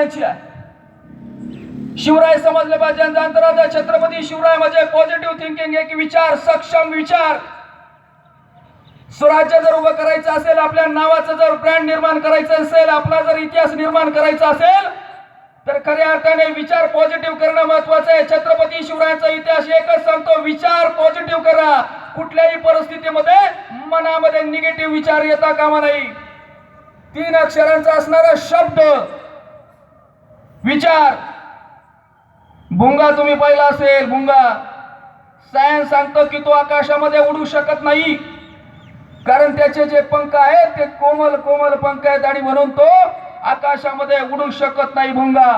शिवरायाची आहे. शिवराय समजले पाहिजे यांचा छत्रपती शिवराय म्हणजे पॉझिटिव्ह थिंकिंग एक विचार सक्षम विचार. स्वराज्य जर उभं करायचं असेल आपल्या नावाचं जर ब्रँड निर्माण करायचं असेल आपला जर इतिहास निर्माण करायचा असेल तर खऱ्या अर्थाने विचार पॉझिटिव्ह करणं महत्वाचं आहे. छत्रपती शिवरायांचा इतिहास एकच सांगतो विचार पॉझिटिव्ह करा. कुठल्याही परिस्थितीमध्ये मनामध्ये निगेटिव्ह विचार येता कामा नाही. तीन अक्षरांचा असणारा शब्द विचार. भुंगा तुम्ही पाहिला असेल भुंगा सायन्स सांगतो की तो आकाशामध्ये उडू शकत नाही. कारण त्याचे जे पंख आहेत ते कोमल कोमल पंख आहेत आणि म्हणून तो आकाशामध्ये उडू शकत नाही भुंगा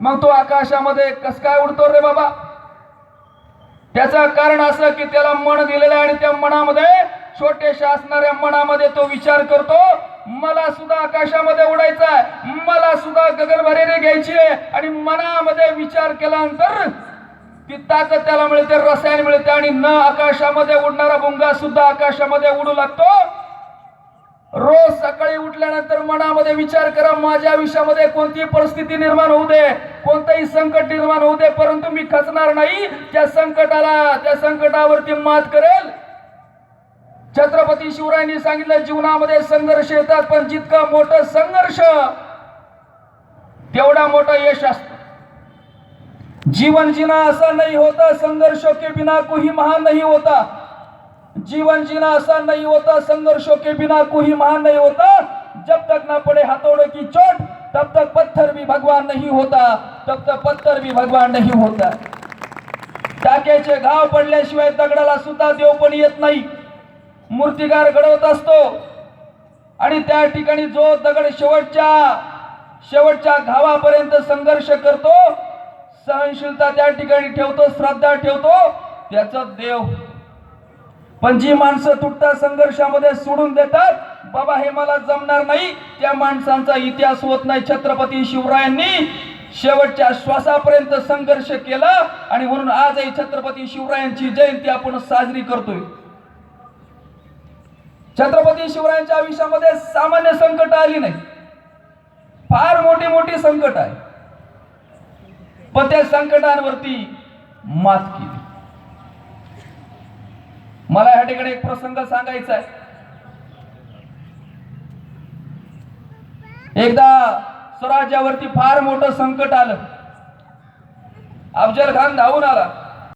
मग तो आकाशामध्ये कस काय उडतो रे बाबा? त्याचं कारण असं की त्याला मन दिलेलं आहे आणि त्या मनामध्ये छोटेशा असणाऱ्या मनामध्ये तो विचार करतो मला सुद्धा आकाशामध्ये उडायचं आहे. मला सुद्धा गगनभरेने घ्यायची आहे. आणि मनामध्ये विचार केल्यानंतर ती ताकद त्याला मिळते रसायन मिळते आणि न आकाशामध्ये उडणारा भुंगा सुद्धा आकाशामध्ये उडू लागतो. रोज सकाळी उठल्यानंतर मनामध्ये विचार करा माझ्या आयुष्यामध्ये कोणतीही परिस्थिती निर्माण होऊ दे कोणतंही संकट निर्माण होऊ दे परंतु मी खचणार नाही. त्या संकटाला त्या संकटावरती मात करेल. छत्रपती शिवरायांनी सांगितलं जीवनामध्ये संघर्ष येतात पण जितकं मोठं संघर्ष तेवढा मोठा यश असत. जीवन जीना असा नाही होता संघर्ष के बिना कोही महान नाही होता. जीवन जीना असा नहीं होता संघर्षों के बिना कोई महान नहीं होता. जब तक ना पड़े हथौड़े की चोट तब तक पत्थर भी भगवान नहीं होता. तब तक पत्थर भी भगवान नहीं होता. टाक्याचे घाव पडल्याशिवाय दगडाला सुद्धा देव पण येत नाही. मूर्तिकार घडवत असतो. आणि त्या ठिकाणी जो दगड शेवटच्या शेवटच्या घावापर्यंत संघर्ष करतो सहनशीलता त्या ठिकाणी ठेवतो श्रद्धा ठेवतो त्याच देव. पण जी माणसं तुटता संघर्षामध्ये सोडून देतात बाबा हे मला जमणार नाही. त्या माणसांचा इतिहास होत नाही. छत्रपती शिवरायांनी शेवटच्या श्वासापर्यंत संघर्ष केला. आणि म्हणून आजही छत्रपती शिवरायांची जयंती आपण साजरी करतोय. छत्रपती शिवरायांच्या आयुष्यामध्ये सामान्य संकट आली नाही. फार मोठी मोठी संकट आहे. पण त्या संकटांवरती मात केली. मला ह्या ठिकाणी एक प्रसंग सांगायचा आहे. एकदा स्वराज्यावरती फार मोठं संकट आलं. अफजल खान धावून आला.